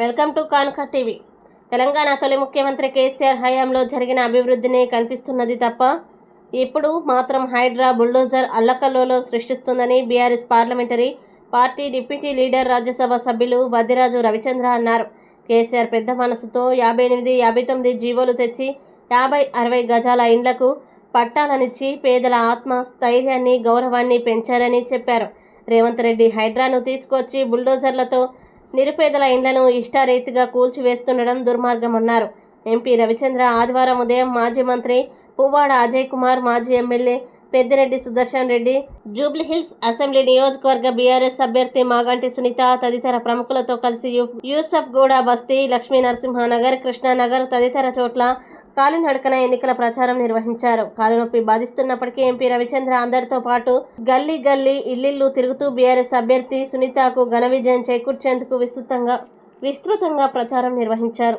Welcome to Kanuka TV. Telangana తొలి ముఖ్యమంత్రి కేసీఆర్ హయాంలో జరిగిన అభివృద్ధిని కనిపిస్తున్నది తప్ప ఇప్పుడు మాత్రం హైడ్రా బుల్డోజర్ అల్లకల్లోలో సృష్టిస్తుందని BRS parliamentary party deputy leader Rajya Sabha సభ్యులు వదిరాజు రవిచంద్ర అన్నారు. కేసీఆర్ పెద్ద మనసుతో యాభై ఎనిమిది యాభై తొమ్మిది జీవోలు తెచ్చి యాభై అరవై గజాల ఇండ్లకు పట్టాలనిచ్చి పేదల ఆత్మ స్థైర్యాన్ని గౌరవాన్ని పెంచారని చెప్పారు. రేవంత్ రెడ్డి హైడ్రాను తీసుకొచ్చి బుల్డోజర్లతో నిరుపేదల ఇండ్లను ఇష్టారీతిగా కూల్చివేస్తుండడం దుర్మార్గమన్నారు. ఎంపీ రవిచంద్ర ఆదివారం ఉదయం మాజీ మంత్రి పువ్వాడ అజయ్ కుమార్ మాజీ MLA Peddireddy Sudarshan Reddy Jubilee Hills assembly నియోజకవర్గ బీఆర్ఎస్ అభ్యర్థి మాగంటి సునీత తదితర ప్రముఖులతో కలిసి యూ- యూసఫ్ గూడ బస్తీ లక్ష్మీ నరసింహనగర్ కృష్ణానగర్ తదితర చోట్ల కాలినడకన ఎన్నికల ప్రచారం నిర్వహించారు. కాలునొప్పి బాధిస్తున్నప్పటికీ ఎంపీ రవిచంద్ర అందరితో పాటు గల్లీ గల్లీ ఇల్లిల్లు తిరుగుతూ బీఆర్ఎస్ అభ్యర్థి సునీతకు ఘన విజయం చేకూర్చేందుకు విస్తృతంగా విస్తృతంగా ప్రచారం నిర్వహించారు.